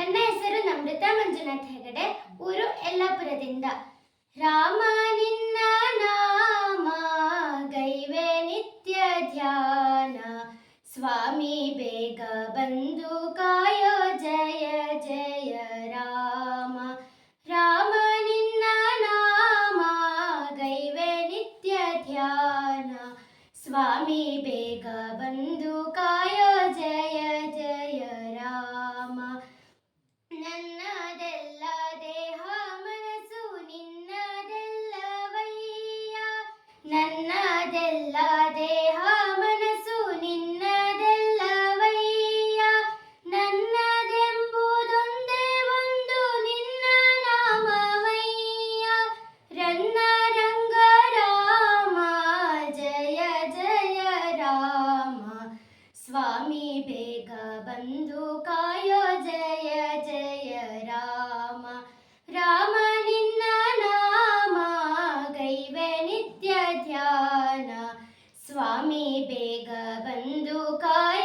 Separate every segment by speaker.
Speaker 1: ನನ್ನ ಹೆಸರು ನಮೃತ ಮಂಜುನಾಥ್ ಹೆಗಡೆ, ಊರು ಯಲ್ಲಾಪುರದಿಂದ. ರಾಮ ನಿನ್ನ ನಾಮ, ಗೈವೆ ನಿತ್ಯ ಧ್ಯಾನ. ಸ್ವಾಮಿ ಬೇಗ ಬಂದು ಕಾಯೋ ಜಯ ಜಯ ರಾಮ. ರಾಮ ನಿನ್ನ ನಾಮ, ಗೈವೆ ನಿತ್ಯ ಧ್ಯಾನ. ಸ್ವಾಮಿ ಬೇಗ ಬಂದು ನನ್ನದೆಲ್ಲ ದೇಹ ಮನಸ್ಸು ನಿನ್ನದೆಲ್ಲವಯ್ಯ ನನ್ನದೆಂಬುದೊಂದೇ ಒಂದು ನಿನ್ನ ನಾಮವಯ್ಯ ರನ್ನ ರಂಗ ರಾಮ ಜಯ ಜಯ ರಾಮ ಸ್ವಾಮಿ ಬೇಗ ಧ್ಯಾನ ಸ್ವಾಮಿ ಬೇಗ ಬಂದು ಕಾಯೋ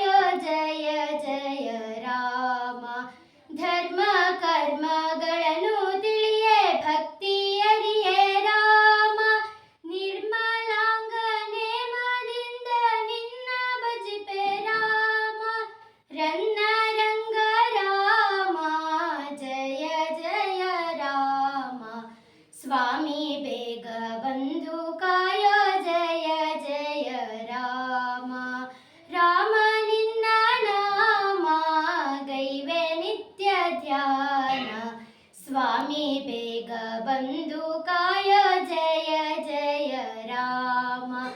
Speaker 1: ಬೇಗ ಬಂದು ಕಾಯೋ ಜಯ ಜಯ ರಾಮ.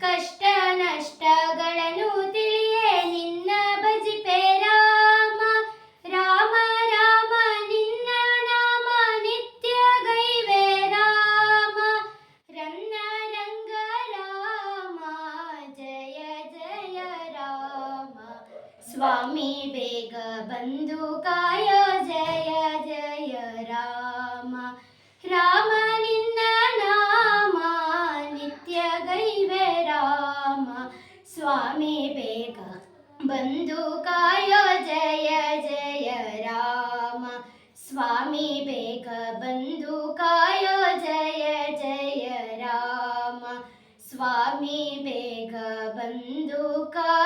Speaker 1: ಕಷ್ಟ ನಷ್ಟಗಳನ್ನು ತಿಳಿಯೇ ನಿನ್ನ ಭಜಿಪೆ ರಾಮ. ರಾಮ ರಾಮ, ನಿನ್ನ ನಾಮ ನಿತ್ಯ ಗೈವೆ ರಾಮ. ರನ್ನ, ರಂಗ, ರಾಮ, ಜಯ ಜಯ ರಾಮ. ಸ್ವಾಮಿ, ಬೇಗ ಬಂದು ಸ್ವಾಮಿ ಬೇಗ. ಬಂದು ಕಾಯೋ ಜಯ ಜಯ ರಾಮ. ಸ್ವಾಮಿ ಬೇಗ ಬಂದು ಕಾಯೋ ಜಯ ಜಯ ರಾಮ. ಸ್ವಾಮಿ ಬೇಗ ಬಂದು ಕಾಯೋ ಜಯ